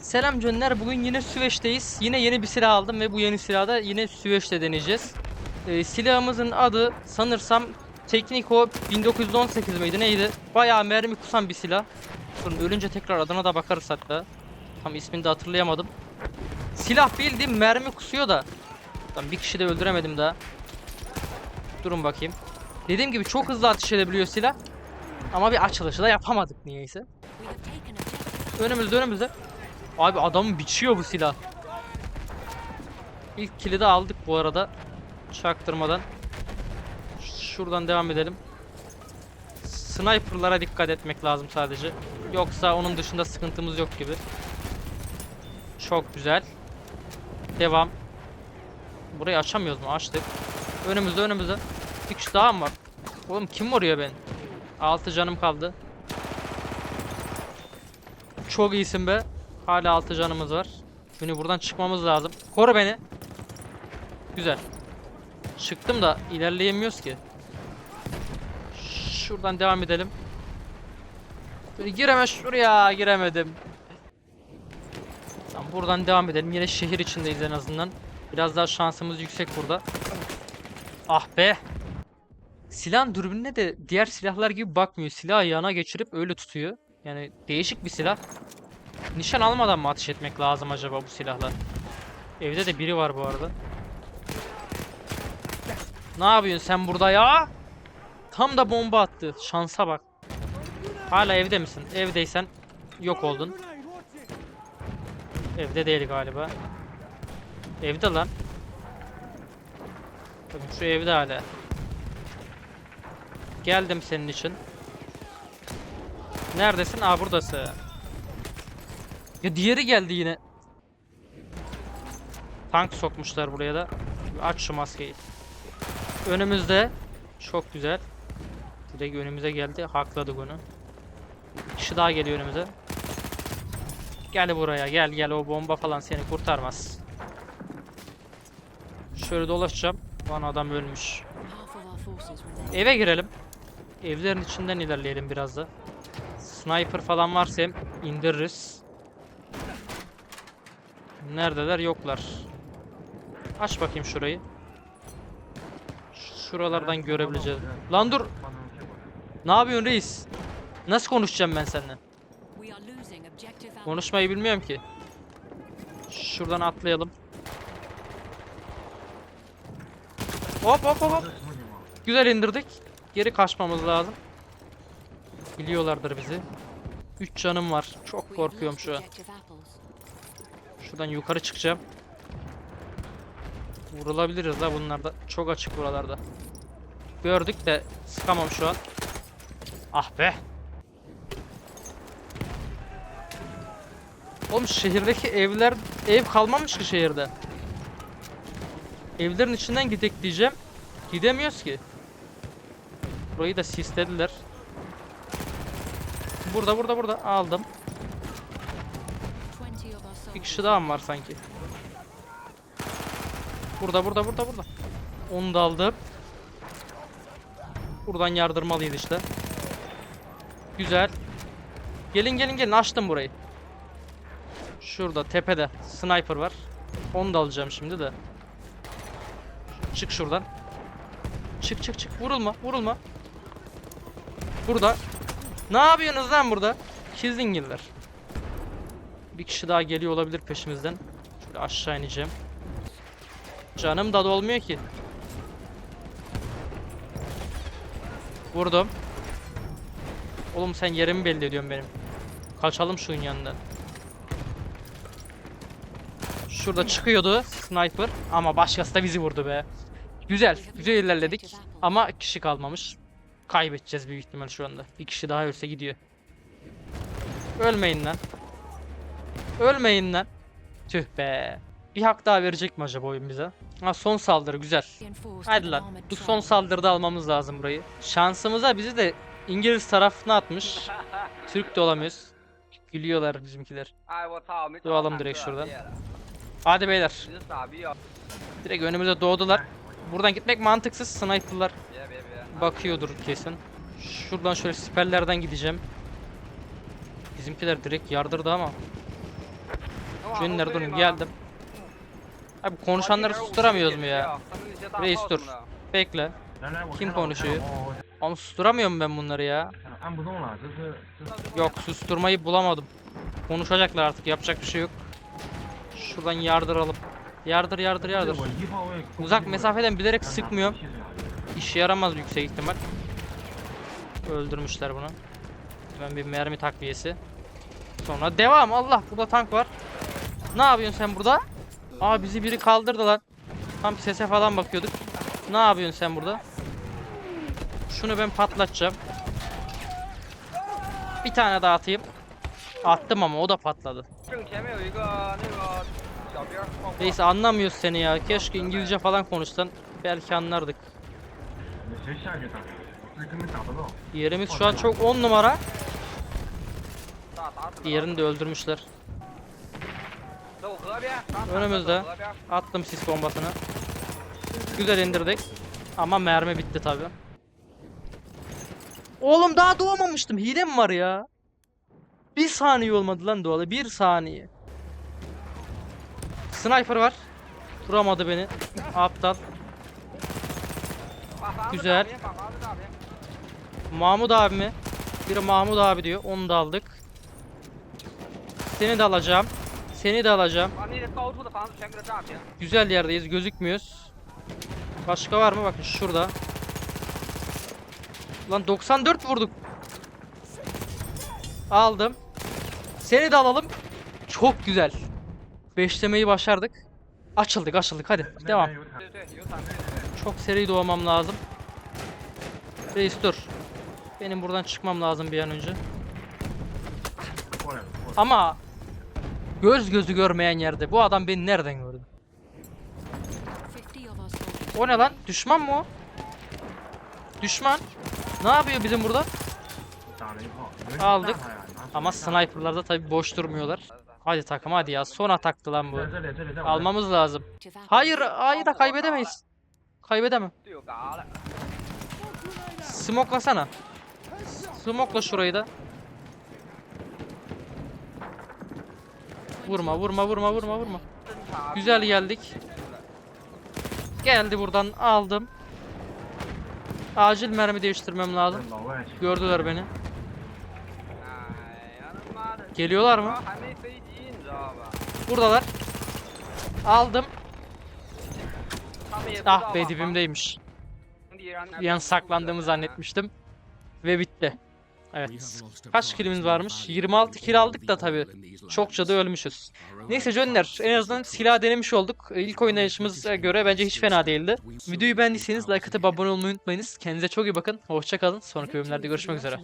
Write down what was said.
Selam Cönler. Bugün yine Süveyş'teyiz. Yine yeni bir silah aldım ve bu yeni silahda yine Süveyş'te deneyeceğiz. Ee, silahımızın adı sanırsam Tekniko 1918 miydi neydi? Bayağı mermi kusan bir silah. Durun ölünce tekrar adına da bakarız hatta. Tam ismini de hatırlayamadım. Silah bildiğim mermi kusuyor da. Tam bir kişi de öldüremedim daha. Durun bakayım. Dediğim gibi çok hızlı ateş edebiliyor silah. Ama bir açılışı da yapamadık niyeyse. Önümüzde önümüzde. Abi adamı biçiyor bu silah. İlk kilidi aldık bu arada. Çaktırmadan. Şuradan devam edelim. Sniper'lara dikkat etmek lazım sadece. Yoksa onun dışında sıkıntımız yok gibi. Çok güzel. Devam. Burayı açamıyoruz mu? Açtık. Önümüzde önümüzde. Bir kişi daha mı var? Oğlum kim vuruyor beni? 6 canım kaldı. Çok iyisin be. Hala 6 canımız var. Şimdi buradan çıkmamız lazım. Koru beni. Güzel. Çıktım da ilerleyemiyoruz ki. Şuradan devam edelim. Böyle gireme şuraya giremedim. Tamam buradan devam edelim. Yine şehir içindeyiz en azından. Biraz daha şansımız yüksek burada. Ah be. Silahın dürbününe de diğer silahlar gibi bakmıyor. Silahı yana geçirip öyle tutuyor. Yani değişik bir silah. Nişan almadan mı ateş etmek lazım acaba bu silahla? Evde de biri var bu arada. Ne yapıyorsun sen burada ya? Tam da bomba attı. Şansa bak. Hala evde misin? Evdeysen yok oldun. Evde değil galiba. Evde lan. Bakın şu evde hala. Geldim senin için. Neredesin? Aa buradasın. Ya diğeri geldi yine. Tank sokmuşlar buraya da. Aç şu maskeyi. Önümüzde. Çok güzel. Direkt önümüze geldi. Hakladık onu. Kişi daha geliyor önümüze. Gel buraya gel gel o bomba falan seni kurtarmaz. Şöyle dolaşacağım. Lan adam ölmüş. Eve girelim. Evlerin içinden ilerleyelim biraz da. Sniper falan varsa indiririz. Neredeler? Yoklar. Aç bakayım şurayı. Şuralardan görebileceğiz. Lan dur. Ne yapıyorsun reis? Nasıl konuşacağım ben seninle? Konuşmayı bilmiyorum ki. Şuradan atlayalım. Hop hop hop hop. Güzel indirdik. Geri kaçmamız lazım. Biliyorlardır bizi. 3 canım var. Çok korkuyorum şu an. Şuradan yukarı çıkacağım. Vurulabiliriz la bunlar da. Çok açık buralarda. Gördük de sıkamam şu an. Ah be. Oğlum şehirdeki evler ev kalmamış ki şehirde. Evlerin içinden gidek diyeceğim. Gidemiyoruz ki. Burayı da sislediler. Burada burada burada aldım. Bir kişi daha mı var sanki? Burada burada burada burada. Onu da aldım. Buradan yardırmalıyız işte. Güzel. Gelin gelin gelin açtım burayı. Şurada tepede sniper var. Onu da alacağım şimdi de. Çık şuradan. Çık çık çık. Vurulma vurulma. Burada. Ne yapıyorsunuz lan burada? Kizingiller. Bir kişi daha geliyor olabilir peşimizden. Şöyle aşağı ineceğim. Canım da dolmuyor ki. Vurdum. Oğlum sen yerimi belli ediyorsun benim. Kaçalım şunun yanından. Şurada çıkıyordu sniper ama başkası da bizi vurdu be. Güzel, güzel ilerledik ama kişi kalmamış. Kaybedeceğiz büyük ihtimal şu anda. Bir kişi daha ölse gidiyor. Ölmeyin lan. Ölmeyin lan. Tüh be. Bir hak daha verecek mi acaba oyun bize? Ha son saldırı güzel. Hadi lan. Bu son saldırıda almamız lazım burayı. Şansımıza bizi de İngiliz tarafına atmış. Türk de olamıyoruz. Gülüyorlar bizimkiler. Doğalım direkt şuradan. Hadi beyler. Direkt önümüze doğdular. Buradan gitmek mantıksız. Sniper'lar bakıyordur kesin. Şuradan şöyle siperlerden gideceğim. Bizimkiler direkt yardırdı ama. Junior dur geldim. Abi konuşanları susturamıyoruz mu ya? Reis dur. Bekle. Kim konuşuyor? Ama susturamıyorum ben bunları ya. Yok susturmayı bulamadım. Konuşacaklar artık yapacak bir şey yok. Şuradan yardıralım. Yardır yardır yardır. Uzak mesafeden bilerek sıkmıyor. İşe yaramaz yüksek ihtimal. Öldürmüşler bunu. Ben bir mermi takviyesi. Sonra devam Allah burada tank var. Ne yapıyorsun sen burada? Aa bizi biri kaldırdı lan. Tam sese falan bakıyorduk. Ne yapıyorsun sen burada? Şunu ben patlatacağım. Bir tane daha atayım. Attım ama o da patladı. Neyse anlamıyoruz seni ya. Keşke İngilizce falan konuşsan. Belki anlardık. Yerimiz şu an çok 10 numara. Diğerini de öldürmüşler. Önümüzde. Attım sis bombasını. Güzel indirdik. Ama mermi bitti tabi. Oğlum daha doğmamıştım. Hile mi var ya? Bir saniye olmadı lan doğalı. Bir saniye. Sniper var. Vuramadı beni. Aptal. Güzel. Mahmut abi mi? Biri Mahmut abi diyor. Onu da aldık. Seni de alacağım. Seni de alacağım. Güzel yerdeyiz. Gözükmüyoruz. Başka var mı? Bakın şurada. Lan 94 vurduk. Aldım. Seni de alalım. Çok güzel. Beşlemeyi başardık. Açıldık açıldık hadi devam. Çok seri doğmam lazım. Reis dur. Benim buradan çıkmam lazım bir an önce. Ama Göz gözü görmeyen yerde. Bu adam beni nereden gördü? O ne lan? Düşman mı o? Düşman. Ne yapıyor bizim burada? Aldık. Ama sniperlarda tabi boş durmuyorlar. Hadi takım hadi ya. Son ataktı lan bu. Almamız lazım. Hayır hayır da kaybedemeyiz. Kaybedemem. Smoklasana. Smokla şurayı da. Vurma vurma vurma vurma vurma. Güzel geldik. Geldi buradan aldım. Acil mermi değiştirmem lazım. Gördüler beni. Geliyorlar mı? Buradalar. Aldım. Ah be dibimdeymiş. Bir saklandığımı zannetmiştim. Ve bitti. Evet. Kaç kilimiz varmış? 26 kil aldık da tabi. Çokça da ölmüşüz. Neyse Jönler en azından silah denemiş olduk. İlk oynayışımıza göre bence hiç fena değildi. Videoyu beğendiyseniz like atıp abone olmayı unutmayınız. Kendinize çok iyi bakın. Hoşçakalın. Sonraki bölümlerde görüşmek üzere.